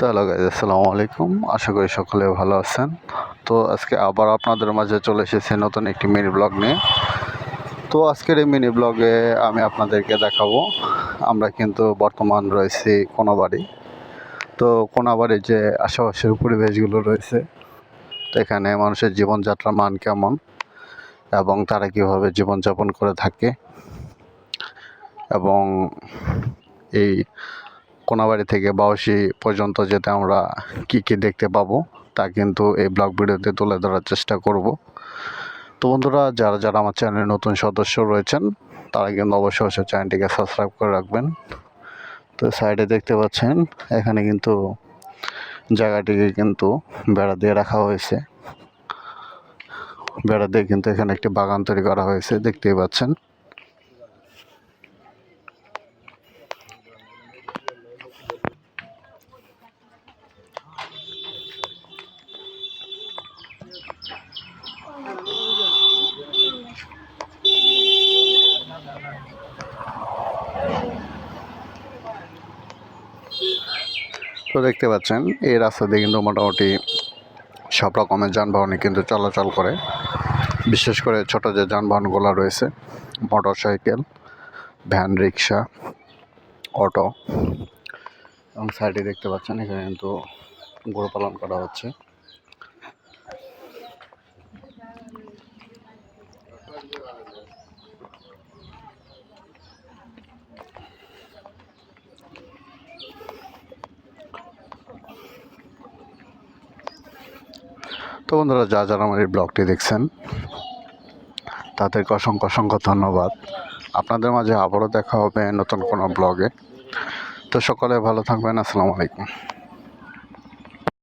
তো hello guys আসসালামু আলাইকুম। আশা করি সকলে ভালো আছেন। তো আজকে আবার আপনাদের মাঝে চলে এসেছি নতুন একটি মিনি ব্লগ নিয়ে। তো আজকের এই মিনি ব্লগে আমি আপনাদেরকে দেখাবো। আমরা কিন্তু বর্তমান রয়েছি কোনাবাড়ি। তো কোনাবাড়ির যে আশেপাশের পরিবেশগুলো রয়েছে, তো এখানে মানুষের জীবনযাত্রার মান কেমন এবং তারা কীভাবে জীবনযাপন করে থাকে এবং এই কোনাবাড়ি থেকে বাউসি পর্যন্ত যেতে আমরা কি কি দেখতে পাবো, তা কিন্তু এই ব্লগ ভিডিওতে তুলে ধরার চেষ্টা করব। তো বন্ধুরা, যারা যারা আমার চ্যানেলের নতুন সদস্য রয়েছেন, তারা কিন্তু অবশ্যই অবশ্যই চ্যানেলটিকে সাবস্ক্রাইব করে রাখবেন। তো সাইডে দেখতে পাচ্ছেন, এখানে কিন্তু জায়গাটিকে কিন্তু বেড়া দিয়ে রাখা হয়েছে। বেড়া দিয়ে কিন্তু এখানে একটি বাগান তৈরি করা হয়েছে, দেখতেই পাচ্ছেন। তো দেখতে পাচ্ছেন, এই রাস্তা দিয়ে কিন্তু মোটামুটি সব রকমের যানবাহনই কিন্তু চলাচল করে। বিশেষ করে ছোট যে যানবাহনগুলো রয়েছে motor cycle van, rickshaw, auto, এবং সাইডে দেখতে পাচ্ছেন, এখানে কিন্তু গরু পালন করা হচ্ছে। তো বন্ধুরা, যা যারা আমার এই ব্লগটি দেখছেন, তাদেরকে অসংখ্য অসংখ্য ধন্যবাদ। আপনাদের মাঝে আবারও দেখা হবে নতুন কোনো ব্লগে। তো সকলে ভালো থাকবেন, আসসালামু আলাইকুম।